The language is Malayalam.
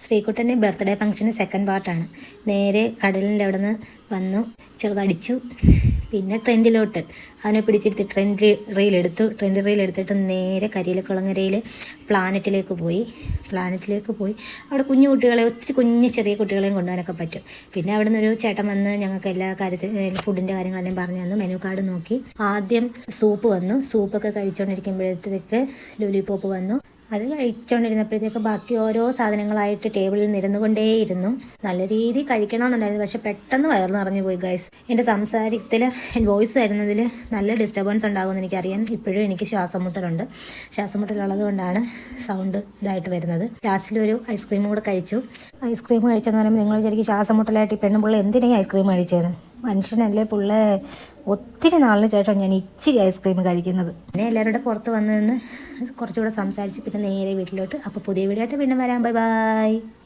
ശ്രീകുട്ടന്റെ ബർത്ത്ഡേ ഫംഗ്ഷന് സെക്കൻഡ് പാർട്ടാണ് നേരെ കടലിന്റെ അവിടെ നിന്ന് വന്നു ചെറുതടിച്ചു. പിന്നെ ട്രെൻഡിലോട്ട്. അവനെ പിടിച്ചെടുത്ത് ട്രെൻഡ് റീലെടുത്തു. ട്രെൻഡ് റീലെടുത്തിട്ട് നേരെ കരിയിലക്കുളങ്ങരയിൽ പ്ലാനറ്റിലേക്ക് പോയി. പ്ലാനറ്റിലേക്ക് പോയി. അവിടെ കുഞ്ഞു കുട്ടികളെ ഒത്തിരി കുഞ്ഞു ചെറിയ കുട്ടികളെയും കൊണ്ടുപോകാനൊക്കെ പറ്റും. പിന്നെ അവിടെ നിന്നൊരു ചേട്ടൻ വന്ന് ഞങ്ങൾക്ക് എല്ലാ കാര്യത്തിൽ ഫുഡിന്റെ കാര്യങ്ങളെല്ലാം പറഞ്ഞു തന്നു. മെനു കാർഡ് നോക്കി. ആദ്യം സൂപ്പ് വന്നു. സൂപ്പൊക്കെ കഴിച്ചുകൊണ്ടിരിക്കുമ്പോഴത്തേക്ക് ലോലിപോപ്പ് വന്നു. അത് കഴിച്ചുകൊണ്ടിരുന്നപ്പോഴത്തേക്ക് ബാക്കി ഓരോ സാധനങ്ങളായിട്ട് ടേബിളിൽ നിരന്നുകൊണ്ടേയിരുന്നു. നല്ല രീതിയിൽ കഴിക്കണമെന്നുണ്ടായിരുന്നു. പക്ഷെ പെട്ടെന്ന് വയറു നിറഞ്ഞു പോയി ഗൈസ് എന്റെ സംസാരത്തിൽ വോയിസ് തരുന്നതിൽ നല്ല ഡിസ്റ്റർബൻസ് ഉണ്ടാകുമെന്ന് എനിക്കറിയാം. ഇപ്പോഴും എനിക്ക് ശ്വാസം മുട്ടലുണ്ട് ശ്വാസം മുട്ടലുള്ളത് കൊണ്ടാണ് സൗണ്ട് ഇതായിട്ട് വരുന്നത്. ലാസ്റ്റിൽ ഒരു ഐസ്ക്രീം കൂടെ കഴിച്ചു. ഐസ്ക്രീം കഴിച്ചെന്ന് പറയുമ്പോൾ നിങ്ങൾ വിചാരിക്കും ശ്വാസം മുട്ടലായിട്ട് ഈ പെണ്ണുപിള്ള എന്തിനാണ് ഐസ്ക്രീം കഴിച്ചത് മനുഷ്യനല്ലേ പുള്ള? ഒത്തിരി നാളിന് ശേഷം ഞാൻ ഇച്ചിരി ഐസ്ക്രീം കഴിക്കുന്നത്. പിന്നെ എല്ലാവരുടെ പുറത്ത് വന്ന് നിന്ന് കുറച്ചുകൂടെ സംസാരിച്ച് പിന്നെ നേരെ വീട്ടിലോട്ട്. അപ്പോൾ പുതിയ വീഡിയോ ആയിട്ട് പിന്നെ വരാം. Bye bye.